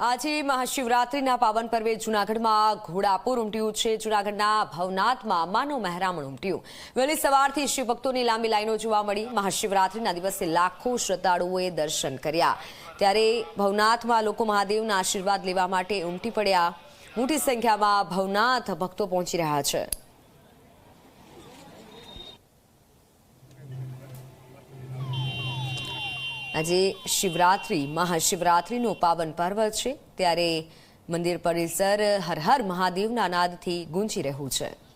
આજે મહાશિવરાત્રિના પાવન પર્વે જૂનાગઢમાં ઘોડાપુર ઉમટ્યું છે. જૂનાગઢના ભવનાથમાં માનું મહેરામણ ઉમટ્યું. વહેલી સવારથી શિવભક્તોની લાંબી લાઈનો જોવા મળી. મહાશિવરાત્રિના દિવસે લાખો શ્રદ્ધાળુઓએ દર્શન કર્યા. ત્યારે ભવનાથમાં લોકો મહાદેવના આશીર્વાદ લેવા માટે ઉમટી પડ્યા. મોટી સંખ્યામાં ભવનાથ ભક્તો પહોંચી રહ્યા છે. આજે શિવરાત્રિ, મહાશિવરાત્રિનું પાવન પર્વ છે. ત્યારે મંદિર પરિસર હર હર મહાદેવના નાદથી ગુંજી રહ્યું છે.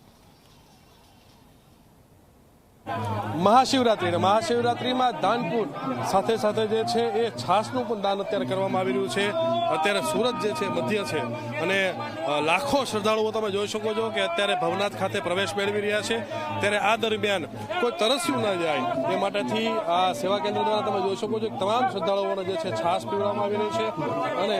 મહાશિવરાત્રિ અને મહાશિવરાત્રિમાં દાનપુર સાથે સાથે જે છે એ છાસનું પણ દાન અત્યારે કરવામાં આવી રહ્યું છે. અત્યારે સુરત જે છે મધ્ય છે અને લાખો શ્રદ્ધાળુઓ તમે જોઈ શકો છો કે અત્યારે ભવનાથ ખાતે પ્રવેશ મેળવી રહ્યા છે. ત્યારે આ દરમિયાન કોઈ તરસ્યું ન જાય એ માટેથી આ સેવા કેન્દ્ર દ્વારા તમે જોઈ શકો છો તમામ શ્રદ્ધાળુઓને જે છે છાસ પીવડાવવામાં આવી રહી છે અને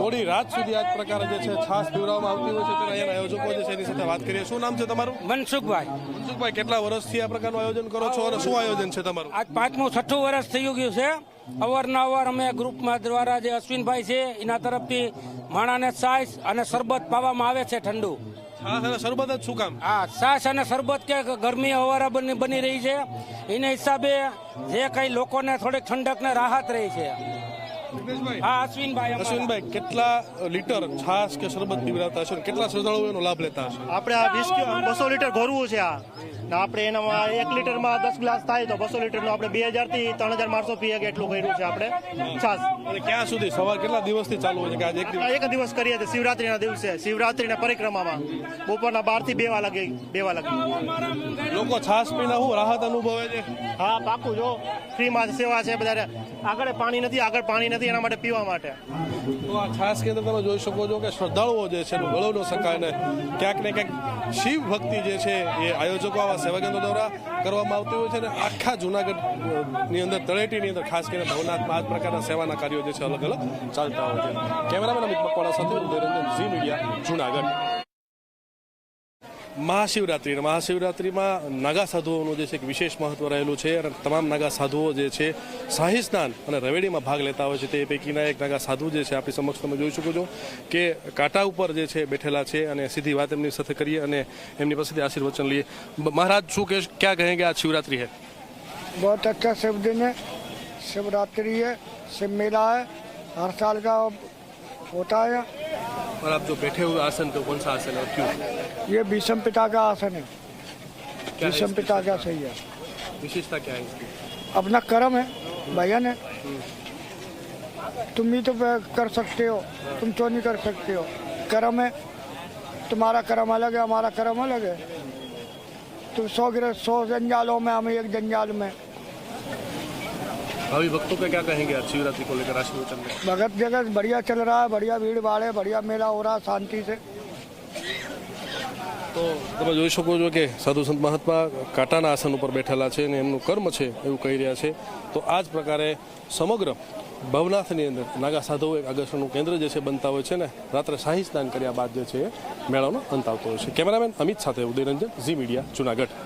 મોડી રાત સુધી આ પ્રકારે જે છે છાસ પીવડાવવામાં આવતી હોય છે. ત્યારે અહીંયાના આયોજકો જે છે એની સાથે વાત કરીએ. શું નામ છે તમારું? મનસુખભાઈ. મનસુખભાઈ કેટલા વર્ષથી આ પ્રકારનું આયોજન કરો છો અને શું આયોજન છે તમારું? આજ પાંચમું છઠ્ઠું વર્ષ થઈ ગયું છે. અવારનવાર અમે ગ્રુપમાં દ્વારા જે અશ્વિનભાઈ છે એના તરફથી માણાને સાઈસ અને શરબત પાવામાં આવે છે ઠંડુ. શરબત જ શું કામ? આ છાશ અને શરબત કે ગરમી અવારા બની બની રહી છે. એના હિસાબે જે કઈ લોકોને થોડીક ઠંડક ને રાહત રહી છે. હા અશ્વિનભાઈ. અશ્વિનભાઈ કેટલા લીટર છાશ કે શરબત પીવડાવતા હશો? કેટલા શ્રદ્ધાળુઓ એનો લાભ લેતા હશો? આપણે આ વીસ બસો લીટર ઘોરવું છે આ. ને આપણે એનામાં એક લીટરમાં દસ ગ્લાસ થાય તો બસો લીટરનું આપણે બે હજારથી ત્રણ હજાર માણસો પીએ કે એટલું કર્યું છે આપણે છાશ. અને ક્યાં સુધી? સવાર કેટલા દિવસથી ચાલુ હોય છે કે આજે એક દિવસ એક દિવસ કરીએ છીએ શિવરાત્રીના દિવસે. શિવરાત્રીના પરિક્રમામાં. બપોરના બારથી બે વાગે બે વાગે. લોકો છાસ પીને હું રાહત અનુભવે છે? હા પાકું જો. ફ્રીમાં સેવા છે બધા આગળ પાણી નથી આગળ પાણી નથી. એના માટે પીવા માટે. તો આ ખાસ કેન્દ્ર તમે જોઈ શકો છો કે શ્રદ્ધાળુઓ જે છે એનું ગળો ન શકાય ને ક્યાંક ને ક્યાંક શિવ ભક્તિ જે છે એ આયોજકો આવા સેવા કેન્દ્ર દ્વારા કરવામાં આવતી હોય છે અને આખા જુનાગઢની અંદર, તળેટીની અંદર ખાસ કરીને ભવનાથ પાંચ પ્રકારના સેવાના કાર્યો જે છે અલગ અલગ ચાલતા હોય છે. કેમેરામેન અમિત મકવાણા સાથે ઉદયરંજન ઝી મીડિયા, જુનાગઢ. મહાશિવરાત્રિ અને મહાશિવરાત્રિમાં નાગા સાધુઓનું જે છે એક વિશેષ મહત્વ રહેલું છે અને તમામ નાગા સાધુઓ જે છે શાહી સ્નાન અને રવેડીમાં ભાગ લેતા હોય છે તે પૈકીના એક નાગા સાધુ જે છે આપણી સમક્ષ તમે જોઈ શકો છો કે કાંટા ઉપર જે છે બેઠેલા છે અને સીધી વાત એમની સાથે કરીએ અને એમની પાસેથી આશીર્વચન લઈએ બ- મહારાજ શું કે ક્યાં કહેંગે आज शिवरात्रि है बहुत अच्छा शिव दिन है शिवरात्रि है शिव मेला है हर साल का होता है और आप जो बैठे हुए आसन तो कौन सा आसन है और क्यों ये भीषम पिता का आसन है। भीषम पिता का सही है। विशेषता क्या है इसकी? अपना कर्म है भजन है। तुम भी तो कर सकते हो तुम क्यों नहीं कर सकते हो? कर्म है तुम्हारा कर्म अलग है हमारा कर्म अलग है। तुम सौ गिर सौ जंजालों में हम एक जंजाल में। भावी भक्तों का क्या कहेंगे शिवरात्रि को लेकर में भगत जगत बढ़िया चल रहा है बढ़िया भीड़ भाड़ है बढ़िया मेला हो रहा है शांति से। તો તમે જોઈ શકો છો કે સાધુ સંત મહાત્મા કાંટાના આસન ઉપર બેઠેલા છે અને એમનું કર્મ છે એવું કહી રહ્યા છે. તો આ જ પ્રકારે સમગ્ર ભવનાથની અંદર નાગા સાધુઓ એક આકર્ષણનું કેન્દ્ર જે છે બનતા હોય છે ને, રાત્રે શાહી સ્નાન કર્યા બાદ જે છે મેળાનો અંત આવતો હોય છે. કેમેરામેન અમિત સાથે ઉદયરંજન ઝી મીડિયા, જુનાગઢ.